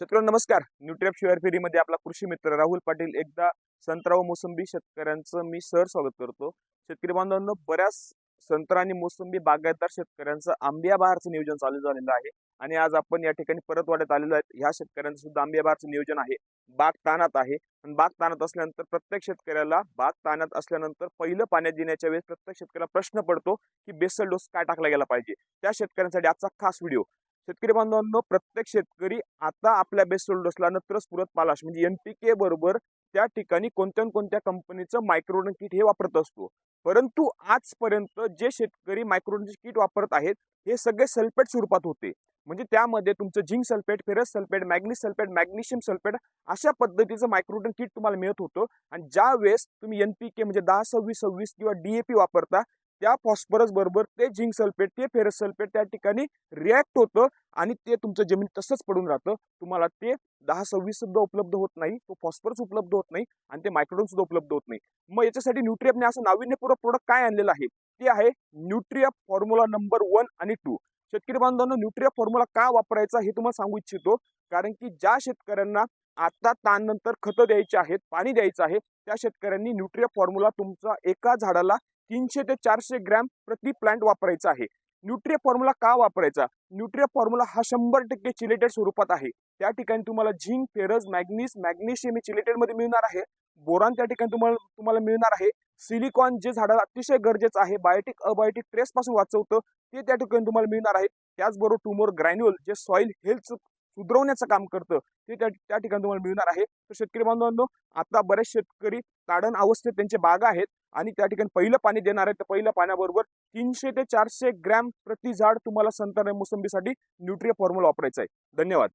शेतकरी नमस्कार. न्यूट्रॅप शिवार फेरीमध्ये आपला कृषी मित्र राहुल पाटील. एकदा संत्रा व मोसंबी शेतकऱ्यांचं मी सर स्वागत करतो. शेतकरी बांधवांनो बऱ्याच संत्रा आणि मोसंबी बागायतदार शेतकऱ्यांचं आंबिया बहारचं नियोजन चालू झालेलं आहे. आणि आज आपण या ठिकाणी परत वाढत आलेलो आहे ह्या शेतकऱ्यांचं सुद्धा आंबिया बहारचं नियोजन आहे. बाग ताणात आहे. आणि बाग ताणात असल्यानंतर प्रत्येक शेतकऱ्याला बाग ताणात असल्यानंतर पहिलं पाण्यात देण्याच्या वेळेस प्रत्येक शेतकऱ्याला प्रश्न पडतो की बेसल डोस काय टाकला गेला पाहिजे? त्या शेतकऱ्यांसाठी आजचा खास व्हिडिओ शेतकरी बांधवांनो प्रत्येक शेतकरी आता आपल्या बेस्ट डोसला नत्रस पुरत पालाश म्हणजे एनपीके बरोबर त्या ठिकाणी कोणत्या कोणत्या कंपनीचं मायक्रोडन किट हे वापरत असतो. परंतु आजपर्यंत जे शेतकरी मायक्रोडनचे किट वापरत आहेत हे सगळे सल्फेट स्वरूपात होते. म्हणजे त्यामध्ये तुमचं zinc sulphate ferrous sulphate manganese sulphate magnesium sulphate अशा पद्धतीचं मायक्रोडन किट तुम्हाला मिळत होतं. आणि ज्या वेळेस तुम्ही एनपीके म्हणजे दहा सव्वीस सव्वीस किंवा डीएपी वापरता त्या फॉस्फरस बरोबर ते झिंक सल्फेट ते फेरस सल्फेट त्या ठिकाणी रिॲक्ट होतं आणि ते तुमचं जमीन तसंच पडून राहतं. तुम्हाला ते दहा सव्वीस सुद्धा उपलब्ध होत नाही तो फॉस्फरस उपलब्ध होत नाही आणि ते मायक्रोन सुद्धा उपलब्ध होत नाही. मग याच्यासाठी न्यूट्रियपने असं नाविन्यपूर्वक प्रोडक्ट काय आणलेलं आहे? ते आहे न्यूट्रिया फॉर्म्युला नंबर वन आणि टू शेतकरी बांधवांनो न्यूट्रिया फॉर्म्युला का वापरायचा हे तुम्हाला सांगू इच्छितो. कारण की ज्या शेतकऱ्यांना आता ताणनंतर खतं द्यायची आहेत पाणी द्यायचं आहे त्या शेतकऱ्यांनी न्यूट्रिया फॉर्म्युला तुमचा एका झाडाला तीनशे ते चारशे ग्रॅम प्रति प्लांट वापरायचा आहे. न्यूट्रिया फॉर्म्युला का वापरायचा? न्यूट्रिया फॉर्म्युला हा शंभर टक्के चिलेटेड स्वरूपात आहे. त्या ठिकाणी तुम्हाला झिंक फेरस मॅग्नीस मॅग्नेशियम हे चिलेटेडमध्ये मिळणार आहे. बोरान त्या ठिकाणी तुम्हाला तुम्हाला मिळणार आहे. सिलिकॉन जे झाडाला अतिशय गरजेचं आहे बायोटिक अबायोटिक ट्रेस पासून वाचवतं ते त्या ठिकाणी तुम्हाला मिळणार आहे. त्याचबरोबर टुमोर ग्रॅन्युअल जे सॉइल हेल्थ सुधरवण्याचं काम करतं. ते त्या त्या ठिकाणी तुम्हाला मिळणार आहे. तर शेतकरी बांधवांनो आता बरेच शेतकरी ताडण अवस्थेत त्यांचे बागा आहेत आणि त्या ठिकाणी पहिलं पाणी देणार आहे तर पहिल्या पाण्याबरोबर तीनशे ते चारशे ग्रॅम प्रति झाड तुम्हाला संतान मोसंबीसाठी न्यूट्रिया फॉर्म्युला वापरायचा आहे. धन्यवाद.